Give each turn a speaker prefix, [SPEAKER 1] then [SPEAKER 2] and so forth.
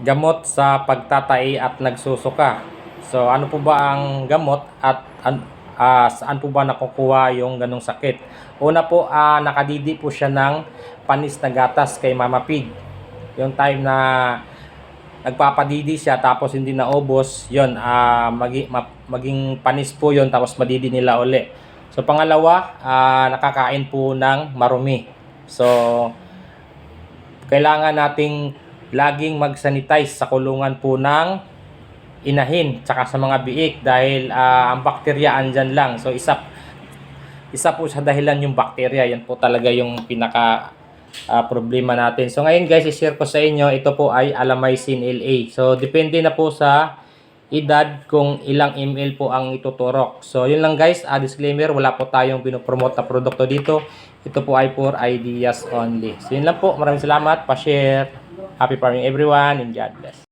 [SPEAKER 1] gamot sa pagtatai at nagsusuka. So ano po ba ang gamot at an- ah, saan po ba nakukuha yung ganong sakit? Una po, ah, nakadidi po siya ng panis na gatas kay Mama Pig. Yung time na nagpapadidi siya tapos hindi naubos, yon ah magi, ma- maging panis po yon tapos madidi nila uli. So pangalawa, ah, nakakain po ng marumi. So kailangan nating laging mag-sanitize sa kulungan po ng inahin tsaka sa mga biik dahil ah, ang bakterya andyan lang. So isa isa po sa dahilan yung bakterya. Yan po talaga yung pinaka ah, problema natin. So ngayon guys, i-share ko sa inyo, ito po ay Alamycin LA. So depende na po sa edad kung ilang ml po ang ituturok. So yun lang guys, ah, disclaimer, wala po tayong pinopromote na produkto dito. Ito po ay for ideas only. So yun lang po, maraming salamat, pa-share. Happy farming everyone and God bless.